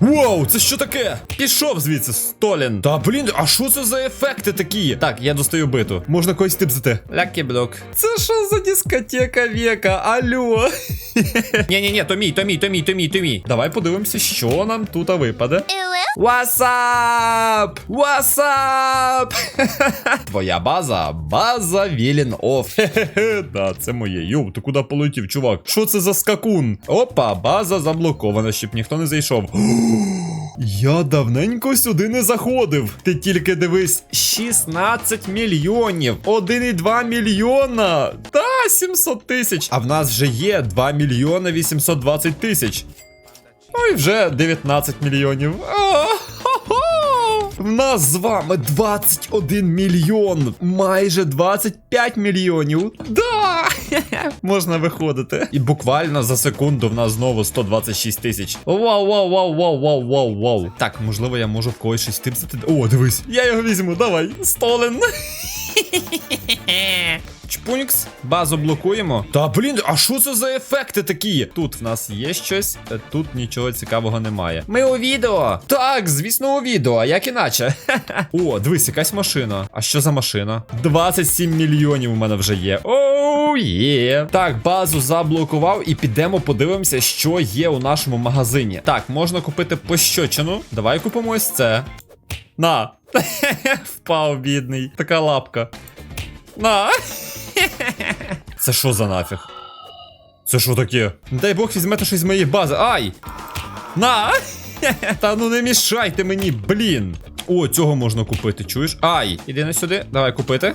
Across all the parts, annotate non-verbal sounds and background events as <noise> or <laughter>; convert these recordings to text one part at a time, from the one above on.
Вау, це що таке? Пішов звідси, Столін. Та блін, а що це за ефекти такі? Так, я достаю биту. Можна когось типзати. Лякі блок. Це що за дискотека века? Алло. <laughs> Ні-ні-ні, то мій, то мій, то мій, то мій, то мій. Давай подивимося, що нам тут випаде. What's up? What's up? <laughs> Твоя база, база Вілін Оф. Хе-хе-хе, да, це моє. Йоу, ти куди полетів, чувак? Що це за скакун? Опа, база заблокована, щоб ніхто не зайшов. <gasps> Я давненько сюди не заходив. Ти тільки дивись, 16 мільйонів, 1,2 мільйона. Та 700 тисяч. А в нас вже є 2 мільйона 820 тисяч. Ну і вже 19 мільйонів. А-хо-хо! В нас з вами 21 мільйон, майже 25 мільйонів. Да! <laughs> Можна виходити. І буквально за секунду в нас знову 126 тисяч. Вау, вау, вау, вау, вау, вау, вау. Так, можливо, я можу в когось щось типсити. О, дивись. Я його візьму, давай. Столен. <laughs> Чпунькс, базу блокуємо. Та блін, а що це за ефекти такі? Тут в нас є щось, е, тут нічого цікавого немає. Ми у відео. Так, звісно, у відео, як іначе. <laughs> О, дивись, якась машина. А що за машина? 27 мільйонів у мене вже є. Оу, є. Так, базу заблокував і підемо подивимося, що є у нашому магазині. Так, можна купити пощочину. Давай купимо ось це. На. <laughs> Впав, бідний. Така лапка. На. Це що за нафіг? Це що таке? Не Дай Бог візьмете щось з моєї бази. Ай! На! <laughs> Та ну не мішайте мені, блін. О, цього можна купити, чуєш? Ай! Іди на сюди, давай купити.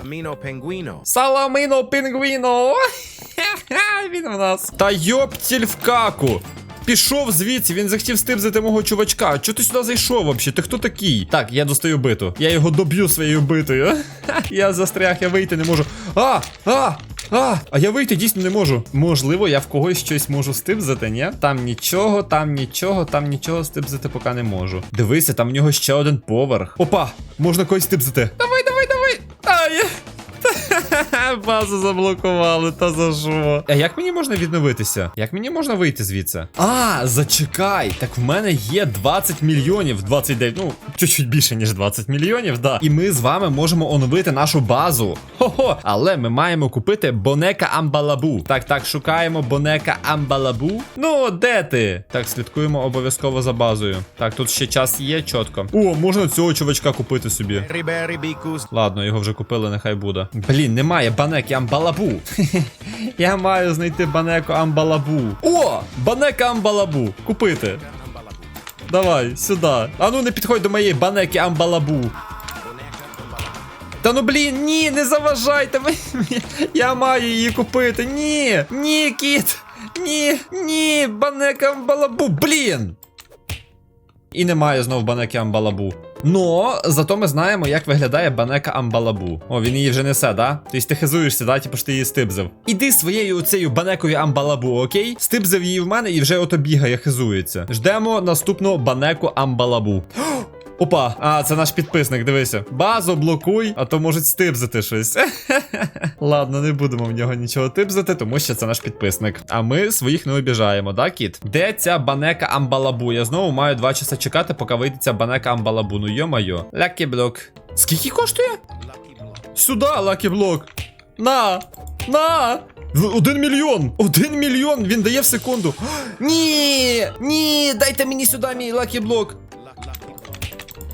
Саламіно пінгвіно! <laughs> Він в нас. Та йоптіль в каку! Пішов звідси, він захотів стибзати мого чувачка. Чого ти сюди зайшов вообще? Ти хто такий? Так, я достаю биту. Я його доб'ю своєю битою. <laughs> Я застряг, я вийти не можу. А! А! А! А я вийти дійсно не можу. Можливо, я в когось щось можу стибзати, ні? Там нічого, там нічого, там нічого стибзати поки не можу. Дивися, там в нього ще один поверх. Опа! Можна когось стибзати. Ай! Базу заблокували, та за що? А як мені можна відновитися? Як мені можна вийти звідси? А, зачекай! Так в мене є 20 мільйонів, 29, ну, чуть-чуть більше, ніж 20 мільйонів, да. І ми з вами можемо оновити нашу базу. Хо-хо! Але ми маємо купити Бонека Амбалабу. Так, так, шукаємо Бонека Амбалабу. Ну, де ти? Так, слідкуємо обов'язково за базою. Так, тут ще час є, чітко. О, можна цього чувачка купити собі. Ладно, його вже купили, нехай буде. Блін, немає банеки Амбалабу. <laughs> Я маю знайти банеку Амбалабу. О! Банека Амбалабу. Купити. Давай, сюди. А ну не підходь до моєї банеки Амбалабу. Та ну блін, ні, не заважайте. <laughs> Я маю її купити. Ні, ні, кіт. Ні, ні, банека Амбалабу. Блін. І немає знов банеки Амбалабу. Но зато ми знаємо, як виглядає банека Амбалабу. О, він її вже несе, да? Тобто ти хизуєшся, да? Типу що ти її стибзив. Іди своєю оцею банекою Амбалабу, окей? Стибзив її в мене і вже ото бігає, хизується. Ждемо наступну банеку Амбалабу. <gasps> Опа, а, це наш підписник, дивися. Базу блокуй, а то можуть стибзати щось. <laughs> Ладно, не будемо в нього нічого типзати, тому що це наш підписник. А ми своїх не обіжаємо, да, кіт? Де ця банека Амбалабу? Я знову маю два часа чекати, поки вийде ця банека Амбалабу. Ну йо-майо. Лякі блок. Скільки коштує? Сюди, лакі блок. На! На! Один мільйон! Один мільйон! Він дає в секунду. <gasps> Ні! Ні! Дайте мені сюди мій лакі блок!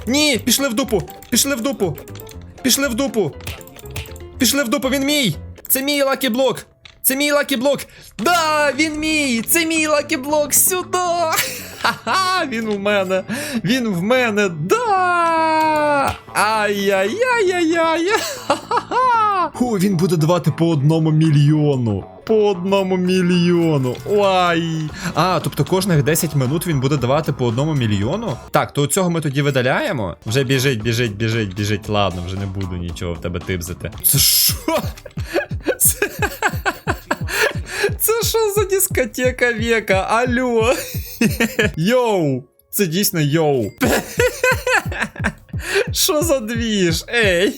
Ні, пішли в дупу! Пішли в дупу! Пішли в дупу! Пішли в дупу, він мій! Це мій лакі блок! Це мій лакі блок! Да, він мій! Це мій лакі блок! Сюди! Ха-ха! Він у мене! Він в мене! Да! Ай-яй-яй-яй-яй! Ха-ха-ха! Ху, він буде давати по одному мільйону. По одному мільйону. Ой. А, тобто кожних 10 минут він буде давати по одному мільйону? Так, то цього ми тоді видаляємо. Вже біжить, біжить, біжить, біжить. Ладно, вже не буду нічого в тебе типзати. Це що? Це... Це що за дискотека века? Алло. Йоу! Це дійсно йоу. Що за двіж? Ей!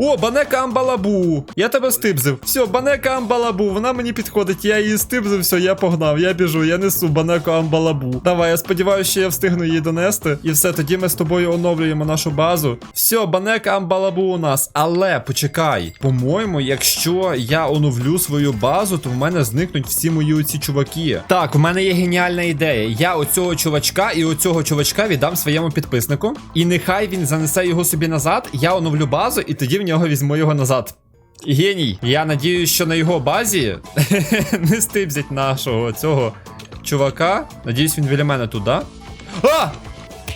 О, банека амбалабу. Я тебе стибзив. Все, банека амбалабу. Вона мені підходить. Я її стибзив, все, я погнав. Я біжу, я несу банеку амбалабу. Давай, я сподіваюся, що я встигну її донести. І все, тоді ми з тобою оновлюємо нашу базу. Все, банека амбалабу у нас. Але почекай. По-моєму, якщо я оновлю свою базу, то в мене зникнуть всі мої оці чуваки. Так, у мене є геніальна ідея. Я оцього чувачка і оцього чувачка віддам своєму підписнику. І нехай він занесе його собі назад. Я оновлю базу, і тоді в нього візьму його назад. Геній. Я надіюсь, що на його базі <laughs> не стибзять нашого цього чувака. Надіюсь, він біля мене тут, да? А!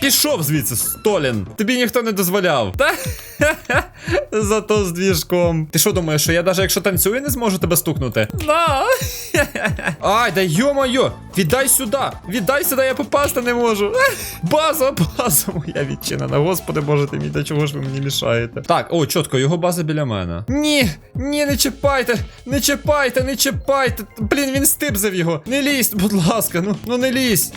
Пішов звідси, Столін. Тобі ніхто не дозволяв. Та? <laughs> Зато з двіжком. Ти що думаєш, що я навіть якщо танцюю, не зможу тебе стукнути? На. Ай, да йо-моє! Віддай сюди! Віддай сюди, я попасти не можу. База, база моя відчинена. Господи боже ти мій, до чого ж ви мені мішаєте? Так, о, чітко, його база біля мене. Ні, ні, не чіпайте, не чіпайте, не чіпайте. Блін, він стибзив його. Не лізь, будь ласка, ну, ну не лізь.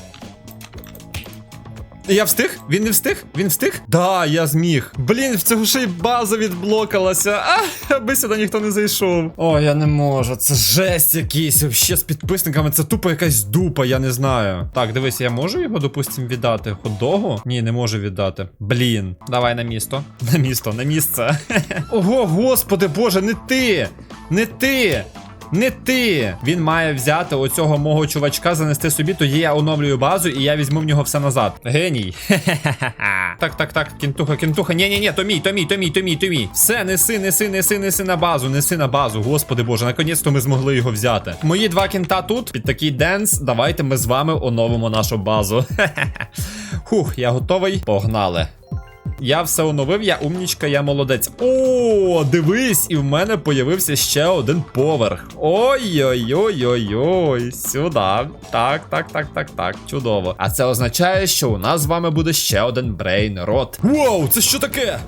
Я встиг? Він не встиг? Він встиг? Да, я зміг. Блін, в цього ще й база відблокалася. А, аби сюди ніхто не зайшов. О, я не можу. Це жесть якийсь. Вообще з підписниками. Це тупо якась дупа, я не знаю. Так, дивись, я можу його, допустим, віддати хот-догу? Ні, не можу віддати. Блін. Давай на місто. <laughs> На місто, на місце. <laughs> Ого, господи боже, не ти! Не ти! Не ти! Він має взяти оцього мого чувачка, занести собі, тоді я оновлюю базу і я візьму в нього все назад. Геній. <laughs> так, так, так, кінтуха, кінтуха. Ні, ні, ні, то мій, то мій, то мій, то мій, то мій. Все, неси, неси, неси, неси на базу, неси на базу. Господи боже, наконець-то ми змогли його взяти. Мої два кінта тут під такий денс. Давайте ми з вами оновимо нашу базу. <laughs> Хух, я готовий. Погнали. Я все оновив, я умнічка, я молодець. О, дивись, і в мене появився ще один поверх. Ой-ой-ой-ой-ой. Сюди. Так, так, так, так, так. Чудово. А це означає, що у нас з вами буде ще один брейн рот. Вау, це що таке?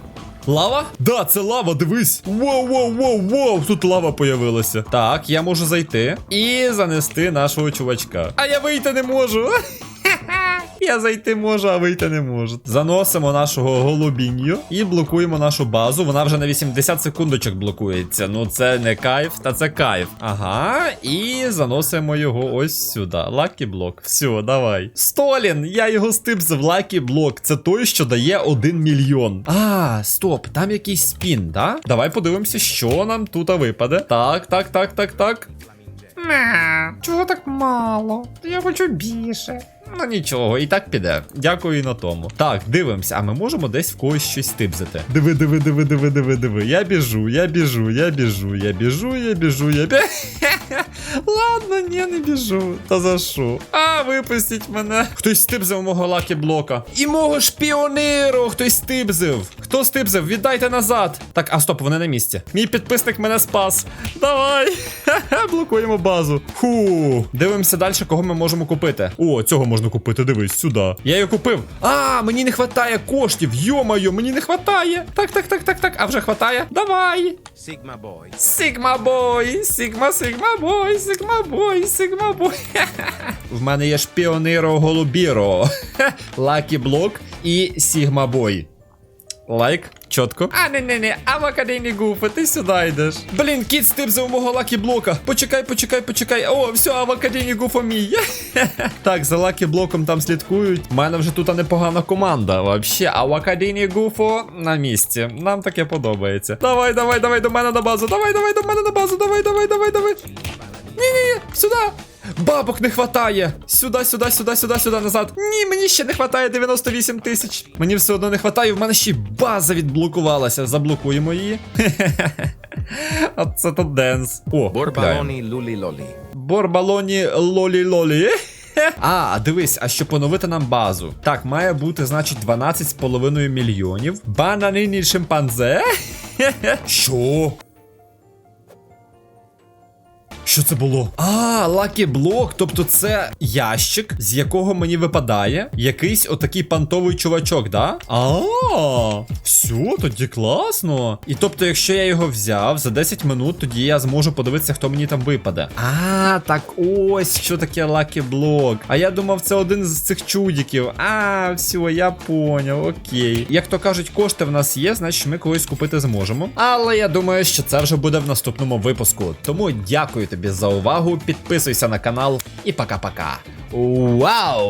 Лава? Да, це лава, дивись. Воу, воу, воу, воу. Тут лава появилася. Так, я можу зайти і занести нашого чувачка. А я вийти не можу. Я зайти можу, а вийти не можу. Заносимо нашого голубінью і блокуємо нашу базу. Вона вже на 80 секундочок блокується. Ну це не кайф, та це кайф. Ага, і заносимо його ось сюди. Лакі блок. Все, давай. Столін! Я його стипзив. Лакі блок. Це той, що дає 1 мільйон. А, стоп, там якийсь спін, да? Давай подивимося, що нам тут випаде. Так, так, так, так, так. Ма, чого так мало? Я хочу більше. Ну нічого, і так піде. Дякую і на тому. Так, дивимося, а ми можемо десь в когось щось типзати. Диви, диви, диви, диви, диви, диви. Я біжу, я біжу, я біжу, я біжу, я біжу, я біжу. <laughs> Ладно, ні, не біжу. Та за що? А, випустіть мене. Хтось стибзив мого лакі блока. І мого шпіониру хтось стибзив. Хто стибзив? Віддайте назад. Так, а стоп, вони на місці. Мій підписник мене спас. Давай. Блокуємо базу. Ху. Дивимося далі, кого ми можемо купити. О, цього можна купити. Дивись сюди. Я його купив. А, мені не вистачає коштів. Йо-моє, мені не вистачає. Так, так, так, так, так. А вже хватає. Давай. Sigma Boy. Сігма бой, Сігма, Сігма бой, Сігма бой, Сігма бой. В мене є шпіониро голубіро, Лакі блок і Сігма бой. Лайк, чітко. А, не, не, не, авакадейний гуфа, ти сюди йдеш. Блін, кіт стибзив мого лакі блока. Почекай, почекай, почекай. О, все, авакадейний гуфа мій. <laughs> так, за лакі блоком там слідкують. У мене вже тут непогана команда. Вообще, авакадейний гуфо на місці. Нам таке подобається. Давай, давай, давай до мене на базу. Давай, давай до мене на базу. Давай, давай, давай, давай. Ні-ні-ні, сюди. Бабок не хватає. Сюди, сюди, сюди, сюди, сюди, назад. Ні, мені ще не хватає 98 тисяч. Мені все одно не хватає, в мене ще й база відблокувалася. Заблокуємо її. <laughs> Оце то денс. О. Borbaloni Luli Loli. Борбалоні лолі-лолі. <laughs> А, дивись, а щоб поновити нам базу. Так, має бути, значить, 12,5 мільйонів. Бананині шимпанзе. <laughs> Що? Що це було? А, лакі блок. Тобто це ящик, з якого мені випадає якийсь отакий пантовий чувачок, да? А, все, тоді класно. І тобто, якщо я його взяв за 10 минут, тоді я зможу подивитися, хто мені там випаде. А, так ось що таке лакі блок. А я думав, це один з цих чудіків. А, все, я поняв, окей. Як то кажуть, кошти в нас є, значить ми когось купити зможемо. Але я думаю, що це вже буде в наступному випуску. Тому дякую тобі за увагу. Підписуйся на канал і пока-пока. Вау!